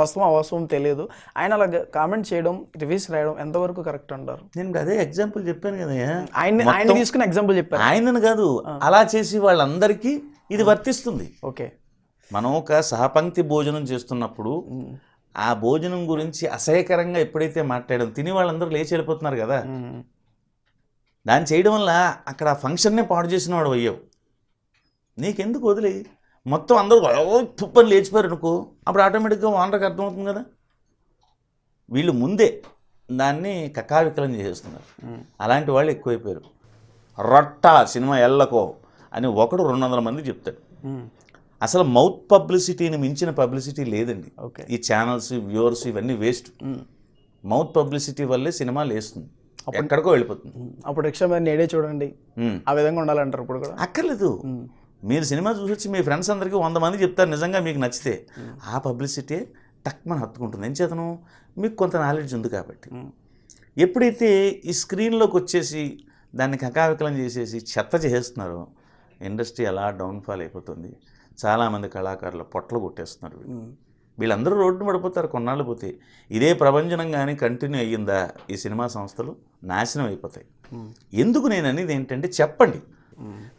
వాస్తవం అవాస్తవం తెలియదు. ఆయన అలా కామెంట్ చేయడం రివ్యూస్ రాయడం ఎంతవరకు కరెక్ట్ అంటారు? నేను అదే ఎగ్జాంపుల్ చెప్పాను కదా ఆయన ఆయన తీసుకున్న ఎగ్జాంపుల్ చెప్పారు. ఆయనను కాదు అలా చేసి వాళ్ళందరికీ ఇది వర్తిస్తుంది. ఓకే. మనం ఒక సహపంక్తి భోజనం చేస్తున్నప్పుడు ఆ భోజనం గురించి అసహ్యకరంగా ఎప్పుడైతే మాట్లాడడం తిని వాళ్ళందరూ లేచి వెళ్ళిపోతున్నారు కదా. దాన్ని చేయడం వల్ల అక్కడ ఆ ఫంక్షన్నే పాడు చేసిన వాడు అయ్యావు. నీకెందుకు వదిలే మొత్తం అందరూ తుప్పని లేచిపోయారు అనుకో. అప్పుడు ఆటోమేటిక్గా ఓనర్కి అర్థమవుతుంది కదా. వీళ్ళు ముందే దాన్ని కకావికలం చేసేస్తున్నారు. అలాంటి వాళ్ళు ఎక్కువైపోయారు. రొట్ట సినిమా ఎల్లకో అని ఒకడు రెండు వందల మంది చెప్తాడు. అసలు మౌత్ పబ్లిసిటీని మించిన పబ్లిసిటీ లేదండి. ఓకే. ఈ ఛానల్స్ వ్యూవర్స్ ఇవన్నీ వేస్ట్. మౌత్ పబ్లిసిటీ వల్లే సినిమా లేస్తుంది. ఎక్కడికో వెళ్ళిపోతుంది. అప్పుడు రిక్షా మీద నేడే చూడండి. ఆ విధంగా ఉండాలంటారు ఇప్పుడు కూడా? అక్కర్లేదు. మీరు సినిమా చూసి వచ్చి మీ ఫ్రెండ్స్ అందరికీ వంద మంది చెప్తారు నిజంగా మీకు నచ్చితే. ఆ పబ్లిసిటీ టక్మని హత్తుకుంటుంది. ఏం చేతను? మీకు కొంత నాలెడ్జ్ ఉంది కాబట్టి. ఎప్పుడైతే ఈ స్క్రీన్లోకి వచ్చేసి దాన్ని కకావికలం చేసేసి చెత్త చేసేస్తున్నారో ఇండస్ట్రీ అలా డౌన్ఫాల్ అయిపోతుంది. చాలామంది కళాకారులు పొట్టలు కొట్టేస్తున్నారు వీళ్ళు. వీళ్ళందరూ రోడ్డు పడిపోతారు కొన్నాళ్ళు పోతే. ఇదే ప్రపంచనం కానీ కంటిన్యూ అయ్యిందా ఈ సినిమా సంస్థలు? నాశనం అయిపోతాయి. ఎందుకు నేను అనేది ఏంటంటే చెప్పండి.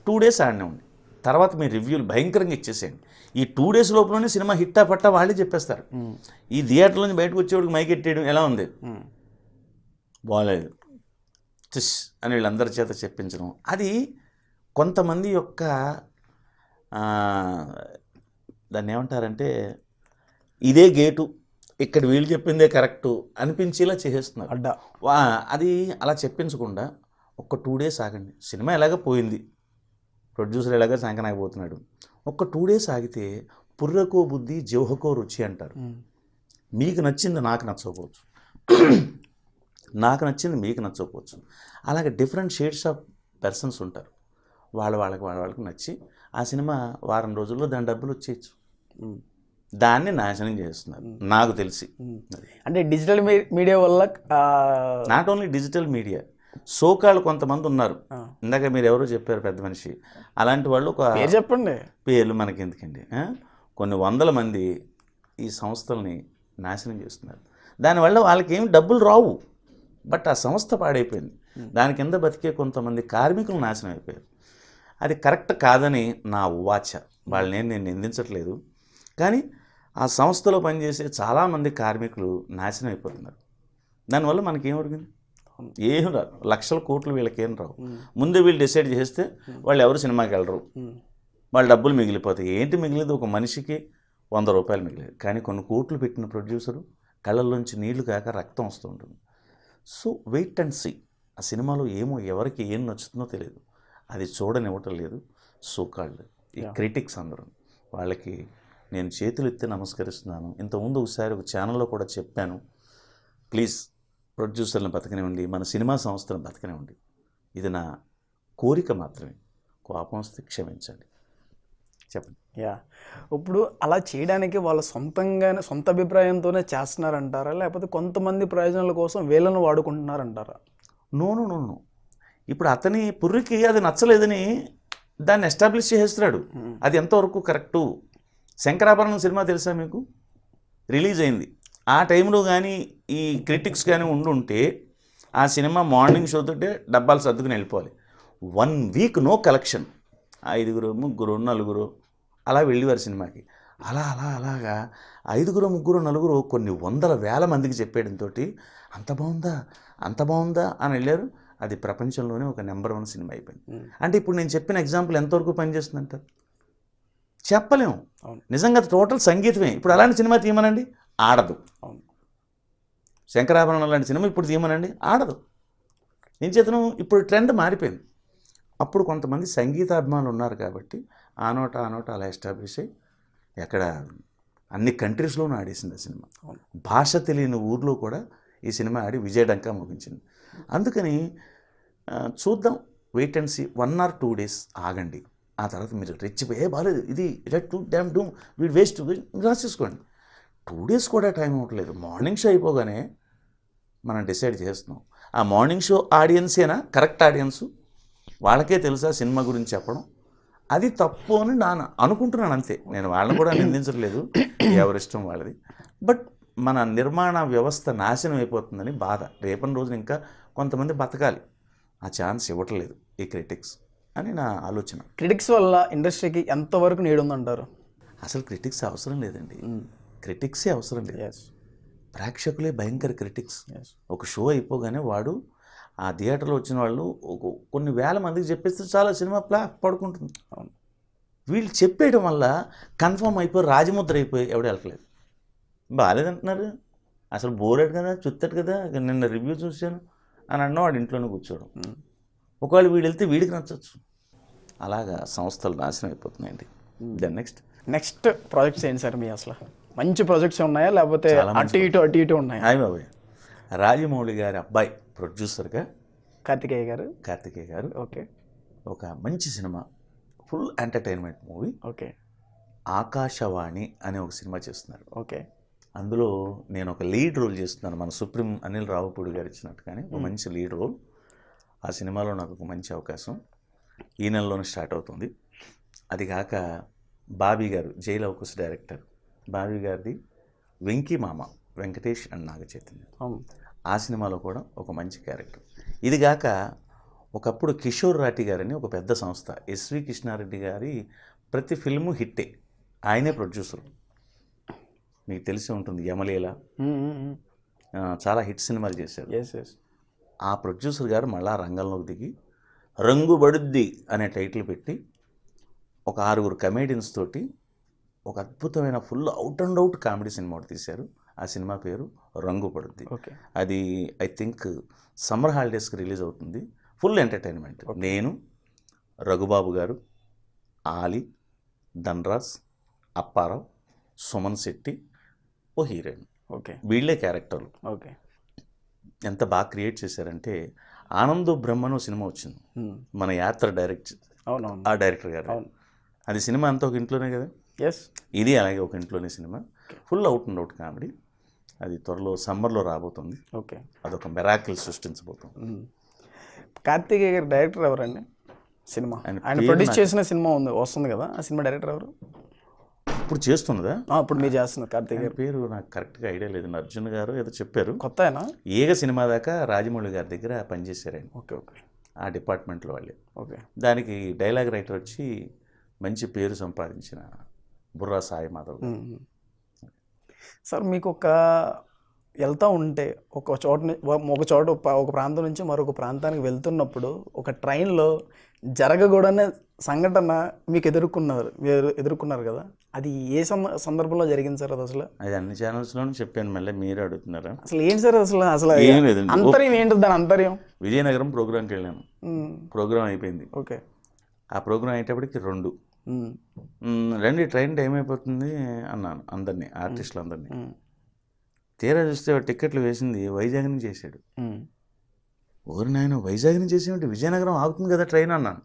టూ డేస్ ఆడినామండి తర్వాత మీ రివ్యూలు భయంకరంగా ఇచ్చేసేయండి. ఈ టూ డేస్ లోపలనే సినిమా హిట్టా పట్టా వాళ్ళే చెప్పేస్తారు. ఈ థియేటర్ నుంచి బయటకు వచ్చేవాడికి మైక్ ఎట్టేయడం ఎలా ఉంది? బాగాలేదు తిస్ అని వీళ్ళందరి చేత చెప్పించడం. అది కొంతమంది యొక్క దాన్ని ఏమంటారంటే ఇదే గేటు ఇక్కడ వీళ్ళు చెప్పిందే కరెక్టు అనిపించేలా చేసేస్తున్నారు. అడ్డా. వా అది అలా చెప్పించకుండా ఒక్క టూ డేస్ ఆగండి. సినిమా ఎలాగ పోయింది. ప్రొడ్యూసర్ ఎలాగ సంకనాగిపోతున్నాడు ఒక్క టూ డేస్ ఆగితే పుర్రకో బుద్ధి జిహ్వకో రుచి అంటారు. మీకు నచ్చింది నాకు నచ్చకపోవచ్చు. నాకు నచ్చింది మీకు నచ్చకపోవచ్చు. అలాగే డిఫరెంట్ షేడ్స్ ఆఫ్ పర్సన్స్ ఉంటారు. వాళ్ళ వాళ్ళకి వాళ్ళ వాళ్ళకి నచ్చి ఆ సినిమా వారం రోజుల్లో దాని డబ్బులు వచ్చేయచ్చు. దాన్ని నాశనం చేస్తున్నారు. నాకు తెలిసి. అంటే డిజిటల్ మీడియా వల్ల నాట్ ఓన్లీ డిజిటల్ మీడియా సోకాళ్ళు కొంతమంది ఉన్నారు. ఇందాక మీరు ఎవరో చెప్పారు పెద్ద మనిషి. అలాంటి వాళ్ళు ఒక చెప్పండి. పేర్లు మనకి ఎందుకండి? కొన్ని వందల మంది ఈ సంస్థల్ని నాశనం చేస్తున్నారు. దానివల్ల వాళ్ళకి ఏం డబ్బులు రావు. బట్ ఆ సంస్థ పాడైపోయింది. దాని కింద బతికే కొంతమంది కార్మికులు నాశనం అయిపోయారు. అది కరెక్ట్ కాదని నా వాచ వాళ్ళని నేను నిందించట్లేదు. కానీ ఆ సంస్థలో పనిచేసే చాలామంది కార్మికులు నాశనం అయిపోతున్నారు. దానివల్ల మనకేం ఉరిగింది ఏం రాదు. లక్షల కోట్లు వీళ్ళకేం రావు. ముందే వీళ్ళు డిసైడ్ చేస్తే వాళ్ళు ఎవరు సినిమాకి వెళ్ళరు. వాళ్ళ డబ్బులు మిగిలిపోతాయి. ఏంటి మిగిలేదు? ఒక మనిషికి వంద రూపాయలు మిగిలేదు. కానీ కొన్ని కోట్లు పెట్టిన ప్రొడ్యూసరు కళ్ళల్లోంచి నీళ్ళు కాక రక్తం వస్తూ ఉంటుంది. So wait and see. ఆ సినిమాలో ఏమో ఎవరికి ఏం నచ్చుతుందో తెలియదు. అది చూడనివ్వటం లేదు. సోకాళ్ళు ఈ క్రిటిక్స్ అందరూ. వాళ్ళకి నేను చేతులు ఎత్తి నమస్కరిస్తున్నాను. ఇంతకుముందు ఒకసారి ఒక ఛానల్లో కూడా చెప్పాను. ప్లీజ్ ప్రొడ్యూసర్లను బతకనివ్వండి మన సినిమా సంస్థలను బతకనివ్వండి. ఇది నా కోరిక మాత్రమే. కోపం వస్తే క్షమించండి. చెప్పండి. యా. ఇప్పుడు అలా చేయడానికి వాళ్ళ సొంతంగానే సొంత అభిప్రాయంతోనే చేస్తున్నారంటారా? లేకపోతే కొంతమంది ప్రయోజనాల కోసం వీళ్ళను వాడుకుంటున్నారంటారా? No no no no. ఇప్పుడు అతని పుర్రికి అది నచ్చలేదని దాన్ని ఎస్టాబ్లిష్ చేసేస్తున్నాడు. అది ఎంతవరకు కరెక్టు? శంకరాభరణం సినిమా తెలుసా మీకు? రిలీజ్ అయింది. ఆ టైంలో కానీ ఈ క్రిటిక్స్ కానీ ఉండుంటే ఆ సినిమా మార్నింగ్ షో తోటే డబ్బాలు సర్దుకుని వెళ్ళిపోవాలి. One week no collection. ఐదుగురు ముగ్గురు నలుగురు అలా వెళ్ళేవారు సినిమాకి. అలా అలా అలాగా ఐదుగురు ముగ్గురు నలుగురు కొన్ని వందల వేల మందికి చెప్పేయడంతో అంత బాగుందా అంత బాగుందా అని వెళ్ళారు. అది ప్రపంచంలోనే ఒక నెంబర్ వన్ సినిమా అయిపోయింది. అంటే ఇప్పుడు నేను చెప్పిన ఎగ్జాంపుల్ ఎంతవరకు పనిచేస్తుందంటారు? చెప్పలేము. నిజంగా టోటల్ సంగీతమే. ఇప్పుడు అలాంటి సినిమా తీయమనండి? ఆడదు. అవును. శంకరాభరణం లాంటి సినిమా ఇప్పుడు తీయమనండి? ఆడదు. ఏం చేతను? ఇప్పుడు ట్రెండ్ మారిపోయింది. అప్పుడు కొంతమంది సంగీతాభిమానులు ఉన్నారు కాబట్టి ఆ నోట ఆ నోట అలా ఎస్టాబ్లిష్ అయ్యి ఎక్కడ అన్ని కంట్రీస్లోనూ ఆడేసింది ఆ సినిమా. భాష తెలియని ఊర్లో కూడా ఈ సినిమా ఆడి విజయడంకా ముగించింది. అందుకని చూద్దాం. Wait and see. One or two days ఆగండి. ఆ తర్వాత మీరు రెచ్చిపోయి ఏ బాలేదు. ఇది ఇలా టూ డ్యామ్ డూ వీడు వేస్ట్. రాసేసుకోండి. టూ డేస్ కూడా టైం అవ్వట్లేదు మార్నింగ్ షో అయిపోగానే మనం డిసైడ్ చేస్తున్నాం. ఆ మార్నింగ్ షో ఆడియన్సేనా? Correct audience. వాళ్ళకే తెలుసా సినిమా గురించి చెప్పడం? అది తప్పు అని నా అనుకుంటున్నాను అంతే. నేను వాళ్ళని కూడా నిందించట్లేదు. ఎవరిష్టం వాళ్ళది. బట్ మన నిర్మాణ వ్యవస్థ నాశనం అయిపోతుందని బాధ. రేపటి రోజున ఇంకా కొంతమంది బతకాలి. ఆ ఛాన్స్ ఇవ్వట్లేదు ఈ క్రిటిక్స్ అని నా ఆలోచన. క్రిటిక్స్ వల్ల ఇండస్ట్రీకి ఎంతవరకు నీడు ఉందంటారు అసలు క్రిటిక్స్ అవసరం లేదండి. క్రిటిక్సే అవసరం లేదు. ప్రేక్షకులే భయంకర క్రిటిక్స్. ఒక షో అయిపోగానే వాడు ఆ థియేటర్లో వచ్చిన వాళ్ళు ఒక కొన్ని వేల మందికి చెప్పేస్తే చాలా సినిమా ప్లా పడుకుంటుంది. అవును. వీళ్ళు చెప్పేయడం వల్ల కన్ఫర్మ్ అయిపోయి రాజముద్ర అయిపోయి ఎవడు వెళ్ళట్లేదు. బాగాలేదంటున్నారు అసలు బోరాడు కదా చుట్టాడు కదా నిన్న రివ్యూ చూశాను అని అన్న వాడు ఇంట్లోనే కూర్చోవడం. Mm. ఒకవేళ వీడు వెళ్తే వీడికి నచ్చచ్చు. అలాగా సంస్థలు నాశనం అయిపోతున్నాయండి. దెన్ నెక్స్ట్ నెక్స్ట్ ప్రాజెక్ట్స్ ఏంటి సార్ మీ అసలు. మంచి ప్రాజెక్ట్స్ ఉన్నాయా? లేకపోతే అటు ఇటు అటు ఇటు ఉన్నాయా? హాయ్ బాబాయ్. రాజమౌళి గారి అబ్బాయి ప్రొడ్యూసర్గా కార్తికేయ గారు? కార్తికేయ గారు. ఓకే. ఒక మంచి cinema. Full entertainment movie okay. Aakashavaani అనే ఒక సినిమా చేస్తున్నారు. ఓకే. అందులో నేను ఒక లీడ్ రోల్ చేస్తున్నాను. మన సుప్రీం అనిల్ రావుపూడి గారు ఇచ్చినట్టుగానే ఒక మంచి లీడ్ రోల్ ఆ సినిమాలో నాకు ఒక మంచి అవకాశం. ఈ నెలలోనే స్టార్ట్ అవుతుంది. అది కాక బాబీ గారు జైల్ అవకాశ డైరెక్టర్. బాబీ గారిది వెంకీ మామ వెంకటేష్ అండ్ నాగ చైతన్య ఆ సినిమాలో కూడా ఒక మంచి క్యారెక్టర్. ఇది కాక ఒకప్పుడు కిషోర్ రాటి గారని ఒక పెద్ద సంస్థ ఎస్వి కృష్ణారెడ్డి గారి ప్రతి ఫిల్ము హిట్టే. ఆయనే ప్రొడ్యూసర్. మీకు తెలిసి ఉంటుంది యమలీల. చాలా హిట్ సినిమాలు చేశారు ఎస్ ఎస్. ఆ ప్రొడ్యూసర్ గారు మళ్ళా రంగంలోకి దిగి రంగు బడుద్ది అనే టైటిల్ పెట్టి ఒక ఆరుగురు కమేడియన్స్ తోటి ఒక అద్భుతమైన full out and out comedy cinema ఒకటి తీశారు. ఆ సినిమా పేరు రంగు పడుద్ది. ఓకే. అది ఐ థింక్ సమ్మర్ హాలిడేస్కి రిలీజ్ అవుతుంది. Full entertainment. నేను రఘుబాబు గారు ఆలి ధన్రాజ్ అప్పారావు సుమన్ శెట్టి ఓ హీరోయిన్. ఓకే. వీళ్ళే క్యారెక్టర్లు. ఓకే. ఎంత బాగా క్రియేట్ చేశారంటే ఆనందో బ్రహ్మను సినిమా వచ్చింది. మన యాత్ర డైరెక్ట్ ఆ డైరెక్టర్ గారు. అవును. అది సినిమా అంతా ఒక ఇంట్లోనే కదా? ఎస్ ఇది అలాగే ఒక ఇంట్లోనే cinema. Full out and out comedy అది త్వరలో సమ్మర్లో రాబోతుంది. ఓకే అదొక మెరాకిల్ సృష్టించబోతుంది. కార్తికేయ గారి డైరెక్టర్ ఎవరండి? సినిమా. ఆయన ఆయన పేరు ప్రొడ్యూస్ చేసిన సినిమా ఉంది. వస్తుంది కదా. ఆ సినిమా డైరెక్టర్ ఎవరు? ఇప్పుడు చేస్తున్నదా ఇప్పుడు మీరు చేస్తున్నారు కార్తికేయ ఆయన గారు. పేరు నాకు కరెక్ట్గా ఐడియా లేదు. అర్జున్ గారు ఏదో చెప్పారు. కొత్త అయినా ఏగ సినిమా దాకా రాజమౌళి గారి దగ్గర పనిచేశారు ఆయన. ఓకే ఓకే ఆ డిపార్ట్మెంట్లో వాళ్ళే. ఓకే దానికి డైలాగ్ రైటర్ వచ్చి మంచి పేరు సంపాదించిన బుర్రా సాయి మాధవ్. సార్ మీకు ఒక వెళ్తూ ఉంటే ఒక చోట ఒక చోట ఒక ప్రాంతం నుంచి మరొక ప్రాంతానికి వెళ్తున్నప్పుడు ఒక ట్రైన్లో జరగకూడనే సంఘటన మీకు ఎదుర్కొన్నారు మీరు ఎదుర్కొన్నారు కదా? అది ఏ సంద సందర్భంలో జరిగింది సార్ అది అసలు? అది అన్ని ఛానల్స్లోనూ చెప్పాను మళ్ళీ మీరే అడుగుతున్నారా? అసలు ఏంటి సార్ అసలు అసలు ఏం లేదండి. అంతర్యం ఏంటి దాని అంతర్యం? విజయనగరం ప్రోగ్రామ్కి వెళ్ళాను. మ్మ్. ప్రోగ్రామ్ అయిపోయింది. ఓకే. ఆ ప్రోగ్రామ్ అయ్యేటప్పటికి రెండు. రండి ట్రైన్ టైం అయిపోతుంది అన్నాను అందరినీ ఆర్టిస్టులు అందరినీ. తీరా చూస్తే టికెట్లు వేసింది వైజాగ్ నుంచి చేశాడు. ఓరి నాయన వైజాగ్ నుంచి చేసేయండి విజయనగరం ఆగుతుంది కదా ట్రైన్ అన్నాను.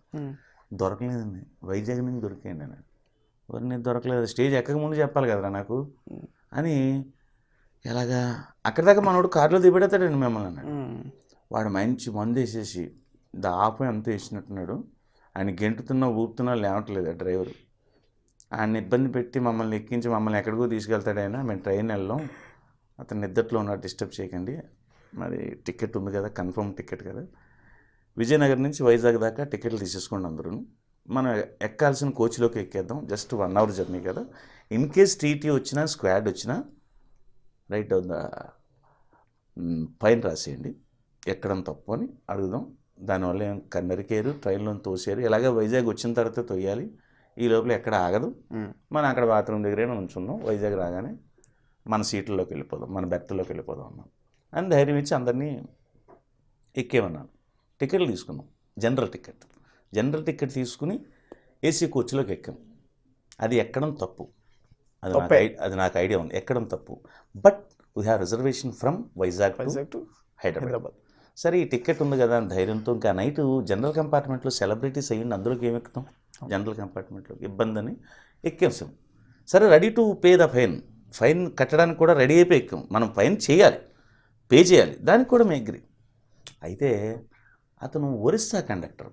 దొరకలేదండి వైజాగ్ నుంచి దొరికాయండి అన్నాడు. ఎవరిని దొరకలేదు స్టేజ్ ఎక్కక ముందు చెప్పాలి కదరా నాకు. అని ఎలాగా అక్కడి దాకా మనోడు కారులో దిగబెడతాడండి మిమ్మల్ని అన్నాడు. వాడు మంచి మందు వేసేసి దాపు ఎంత వేసినట్టున్నాడు. ఆయన గెంటుతున్నా ఊపుతున్నా లేవట్లేదు ఆ డ్రైవర్. ఆయన ఇబ్బంది పెట్టి మమ్మల్ని ఎక్కించి మమ్మల్ని ఎక్కడికో తీసుకెళ్తాడు ఆయన. మేము ట్రైన్ వెళ్ళాం. అతను నిద్దట్లో ఉన్నాడు డిస్టర్బ్ చేయకండి. మరి టికెట్ ఉంది కదా కన్ఫర్మ్ టికెట్ కదా. విజయనగరం నుంచి వైజాగ్ దాకా టికెట్లు తీసేసుకోండి అందరూ. మనం ఎక్కాల్సిన కోచ్లోకి ఎక్కేద్దాం. జస్ట్ వన్ అవర్ జర్నీ కదా. ఇన్ కేస్ టీటీ వచ్చినా స్క్వాడ్ వచ్చినా రైట్ ఆన్ ద పైన రాసేయండి. ఎక్కడం తప్పు అని అడుగుదాం. దానివల్ల ఏం నరికేరు ట్రైన్లో తోసారు ఇలాగే వైజాగ్ వచ్చిన తర్వాత తొయ్యాలి ఈ లోపల ఎక్కడ ఆగదు. మనం అక్కడ బాత్రూమ్ దగ్గరే ఉంచుందాం వైజాగ్ రాగానే మన సీట్లలోకి వెళ్ళిపోదాం మన బెర్త్లోకి వెళ్ళిపోదాం అన్నాం. అని ధైర్యం ఇచ్చి అందరినీ ఎక్కేమన్నాను. టికెట్లు తీసుకున్నాం జనరల్ టికెట్. జనరల్ టికెట్ తీసుకుని ఏసీ కోచ్లోకి ఎక్కాం. అది ఎక్కడం తప్పు. అది నాకు అది నాకు ఐడియా ఉంది ఎక్కడం తప్పు. But we have reservation from Vizag Vizag to Hyderabad Hyderabad సరే ఈ టికెట్ ఉంది కదా అని ధైర్యంతో ఇంకా నైట్ జనరల్ కంపార్ట్మెంట్లో సెలబ్రిటీస్ అయ్యింది అందులోకి ఏమి ఎక్కుతాం? జనరల్ కంపార్ట్మెంట్లోకి ఇబ్బంది అని ఎక్కేసాం సరే ready to pay the fine fine కట్టడానికి కూడా రెడీ అయిపోయి ఎక్కాం. మనం ఫైన్ చేయాలి. పే చేయాలి. దానికి కూడా మేము అగ్రి అయితే అతను ఒరిస్సా కండక్టర్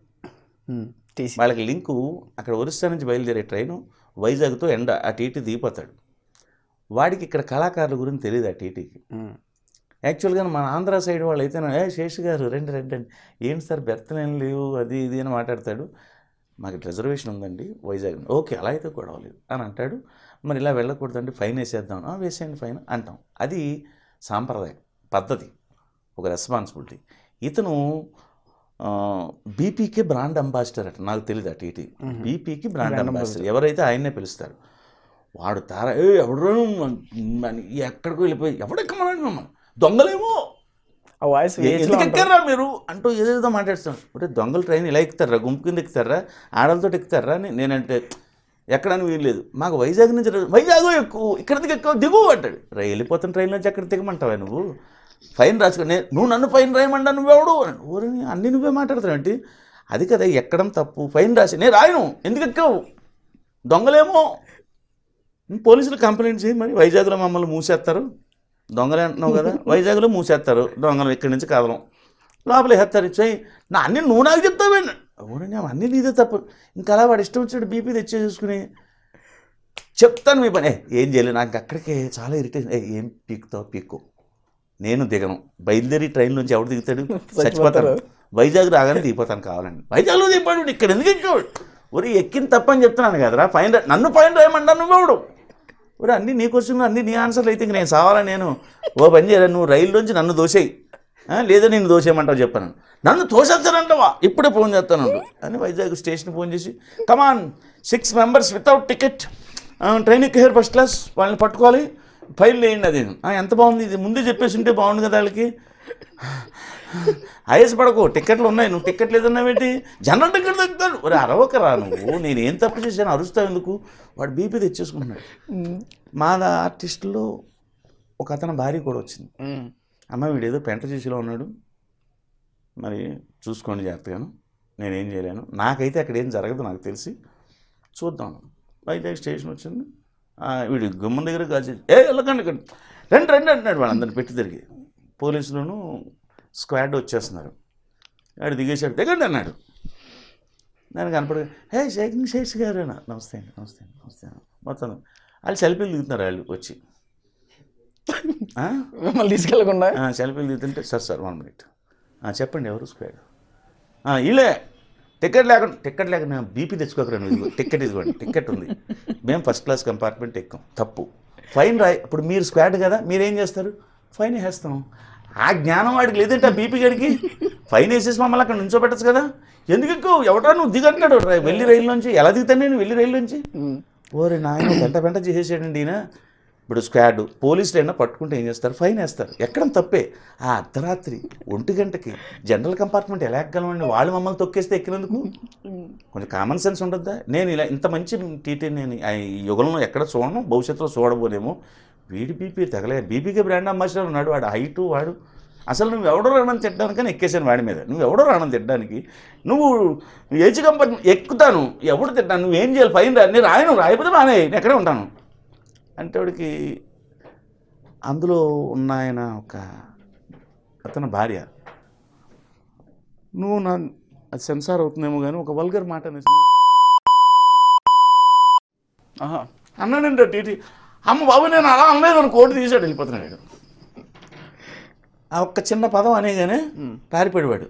వాళ్ళకి లింకు అక్కడ ఒరిస్సా నుంచి బయలుదేరే ట్రైను వైజాగ్తో ఎండ అటు ఇటు దిగిపోతాడు. వాడికి ఇక్కడ కళాకారుల గురించి తెలియదు ఆ టీటీకి. యాక్చువల్గా మన ఆంధ్ర సైడ్ వాళ్ళు అయితే ఏ శేష్ గారు రండి రండి అండి ఏంటి సార్ బెర్తలేం లేవు అది ఇది అని మాట్లాడతాడు. మాకు రిజర్వేషన్ ఉందండి వైజాగ్ ఓకే అలా అయితే గొడవ లేదు అని అంటాడు. మరి ఇలా వెళ్ళకూడదండి ఫైన్ వేసేద్దాం. "ఆ, వేసేయండి ఫైన్ అంటాం. అది సాంప్రదాయం పద్ధతి ఒక రెస్పాన్సిబిలిటీ. ఇతను బీపీకే బ్రాండ్ అంబాసిడర్ అట నాకు తెలియదు అటు ఇటు బీపీకి బ్రాండ్ అంబాసిడర్. ఎవరైతే ఆయన్నే పిలుస్తారు వాడు తార ఏ ఎవడో ఎక్కడికి వెళ్ళిపోయి ఎవడెక్కమన్నాడు మమ్మల్ని? దొంగలేమో. ఆ వాయిస్ ఎందుకు ఎక్కారా మీరు? అంటూ ఏదేదో మాట్లాడుతున్నాం అంటే దొంగలు ట్రైన్ ఇలా ఎక్కుతారా? గుంపు కింద ఎక్కుతారా? ఆడలతో ఎక్కుతారా? అని నేనంటే ఎక్కడానికి వీలు లేదు. మాకు వైజాగ్ నుంచి వైజాగ్ ఎక్కువ ఇక్కడ దిగు ఎక్కువ? దిగు అంటాడు. రా వెళ్ళిపోతున్న ట్రైన్ నుంచి అక్కడ దిగమంటావా నువ్వు? ఫైన్ రాసుకో. నే నువ్వు నన్ను ఫైన్ రాయమంటా? నువ్వెవడు? ఊరిని అన్నీ నువ్వే మాట్లాడుతున్నావు ఏంటి? అది కదా ఎక్కడం తప్పు. ఫైన్ రాసి. నేను రాయను. ఎందుకు ఎక్కావు? దొంగలేమో. పోలీసులు కంప్లైంట్ చేయి మరి. వైజాగ్లో మమ్మల్ని మూసేస్తారు. దొంగలే అంటున్నావు కదా? వైజాగ్లో మూసేస్తారు దొంగలు ఇక్కడి నుంచి కదలం. లోపల వేస్తారు ఇచ్చాయి. నా అన్ని నువ్వు నాకు చెప్తావేంటి అవునండి అన్నీ నీదే తప్పు. ఇంకా అలా వాడు ఇష్టం వచ్చాడు బీపీ తెచ్చేసుకుని చెప్తాను మీ పని. ఏ, చేయలేదు నాకు అక్కడికే చాలా ఇరిటేషన్. ఏ పీకుతావు పీక్కు నేను దిగను. బయలుదేరి ట్రైన్ నుంచి ఎవడు దిగుతాడు? చచ్చిపోతాను. వైజాగ్ రాగానే దిగిపోతాను కావాలండి వైజాగ్లో దిగిపోయాడు ఇక్కడ ఎందుకు ఎక్కాడు? ఒరే ఎక్కిన తప్పని చెప్తున్నాను కదరా. ఫైన్ నన్ను ఫైన్ రాయమంటా నువ్వెవడు? ఇప్పుడు అన్నీ నీ క్వశ్చన్లు అన్నీ నీ ఆన్సర్లు అయితే ఇంక నేను సావాలా నేను? ఓ పని చేయరా నువ్వు రైల్లోంచి నన్ను దోసేయి లేదా నేను దోసేయమంటావు చెప్పాను. నన్ను తోసేస్తానంటవా ఇప్పుడే ఫోన్ చేస్తాను అని వైజాగ్ స్టేషన్ ఫోన్ చేసి come on six members without ticket train ఎక్కారు ఫస్ట్ క్లాస్ వాళ్ళని పట్టుకోవాలి. ఫైల్ వేయండి అది. ఎంత బాగుంది. ఇది ముందే చెప్పేసి ఉంటే బాగుంది కదా వాళ్ళకి. ఆయాస పడకు టికెట్లు ఉన్నాయి నువ్వు టికెట్ లేదన్నావేంటి జనరల్ టికెట్ తగ్గుతాడు ఒరే అరవకరా నువ్వు? నేను ఏం తప్పు చేశాను? అరుస్తావు ఎందుకు? వాడు బీపీ తెచ్చేసుకుంటున్నాడు. మా ఆర్టిస్టులో ఒక అతని భార్య కూడా వచ్చింది. అమ్మ వీడేదో పెంట చేసిలో ఉన్నాడు. మరి చూసుకోండి జాగ్రత్తగాను. నేనేం చేయలేను. నాకైతే అక్కడ ఏం జరగదు నాకు తెలిసి. చూద్దాం. వైజాగ్ స్టేషన్ వచ్చింది. వీడు గుమ్మం దగ్గర కాల్చి ఏ వెళ్ళకండి ఇక్కడ రండి రండి అంటున్నాడు వాళ్ళందరిని పెట్టి తిరిగి. పోలీసులను స్క్వాడ్ వచ్చేస్తున్నారు. వాడు దిగేసాడు దిగండి అన్నాడు. నేను కనపడి హే షేకింగ్ శేష్ గారు అన్న. నమస్తే అండి నమస్తే అండి నమస్తే అండి." మొత్తం వాళ్ళు సెల్ఫీలు దిగుతున్నారు వాళ్ళు వచ్చి? మిమ్మల్ని తీసుకెళ్ళకుండా? సెల్ఫీలు దిగుతుంటే సార్ సార్ వన్ మినిట్. చెప్పండి ఎవరు స్క్వేర్ ఇలే టికెట్ లేకుండా టికెట్ లేకుండా బీపీ తెచ్చుకోకరా నువ్వు ఇదిగో టికెట్ ఇదిగోండి టికెట్ ఉంది. మేము ఫస్ట్ క్లాస్ కంపార్ట్మెంట్ ఎక్కాం తప్పు. ఫైన్ రాయి ఇప్పుడు మీరు స్క్వాడ్ కదా మీరు ఏం చేస్తారు? ఫైన్ వేస్తాం. ఆ జ్ఞానం వాడికి లేదంటే ఆ బీపీ గడికి? ఫైన్ వేసేసి మమ్మల్ని అక్కడ నుంచోబెట్టచ్చు కదా? ఎందుకు ఎక్కువ? ఎవడో నువ్వు? దిగంటున్నాడు వెళ్ళి రైలు నుంచి. ఎలా దిగుతాను నేను? వెళ్ళి రైలు నుంచి. ఓరే నాయన గంట గంట చేసేసాడండి ఈయన. ఇప్పుడు స్క్వాడ్ పోలీసులు అయినా పట్టుకుంటే ఏం చేస్తారు? ఫైన్ వేస్తారు. ఎక్కడం తప్పే. ఆ అర్ధరాత్రి ఒంటి గంటకి జనరల్ కంపార్ట్మెంట్ ఎలా ఎక్కగలమండి? వాళ్ళు మమ్మల్ని తొక్కేస్తే ఎక్కినందుకు? కొంచెం కామన్ సెన్స్ ఉండద్దా? నేను ఇలా ఇంత మంచి టీటీ నేను యుగంలో ఎక్కడ చూడను భవిష్యత్తులో చూడబోలేము వీడి బీపీ తగలే బీపీకే బ్రాండ్ అంబాసిడర్ ఉన్నాడు వాడు? హైటు వాడు. అసలు నువ్వు ఎవడో రాణం తిట్టడానికని ఎక్కేసాను వాడి మీద. నువ్వు ఎవడో రాణం తిట్టడానికి నువ్వు ఏజ్ కంపెనీ ఎక్కుతాను. ఎవడు తిట్టాను నువ్వేం చేయాలి? ఫైన్ రా. నేను రాయను. రాయకపోతే బాగానే నేను ఎక్కడే ఉంటాను. అంటే వాడికి అందులో ఉన్న ఆయన ఒక అతని భార్య. నువ్వు నా అది సెన్సార్ అవుతుందేమో కానీ ఒక వల్గర్ మాట అనేసి. ఆహా. టీటీ. అమ్మ బాబు నేను అలా అనలేదు అని కోటి తీసాడు వెళ్ళిపోతున్నాడు ఆ ఒక్క చిన్న పదం అనేగానే పారిపోయాడు వాడు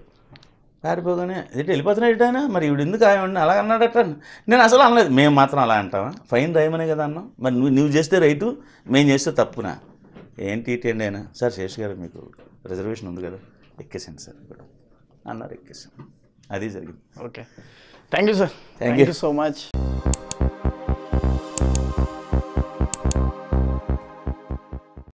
పారిపోగానే ఏంటి వెళ్ళిపోతున్నాడు ఆయన? మరి ఇవిడు ఎందుకు ఆయన అలా అన్నాడట నేను అసలు అనలేదు. మేము మాత్రం అలా అంటావా? ఫైన్ రాయమనే కదా అన్నాం. మరి నువ్వు నువ్వు చేస్తే రైటు మేము చేస్తే తప్పునా? ఏంటి ఇటు అండి ఆయన? సార్ శేష్ గారు మీకు రిజర్వేషన్ ఉంది కదా ఎక్కేసాను సార్. ఇప్పుడు అన్నారు ఎక్కేసాను అది జరిగింది. Okay. Thank you sir Thank thank you so much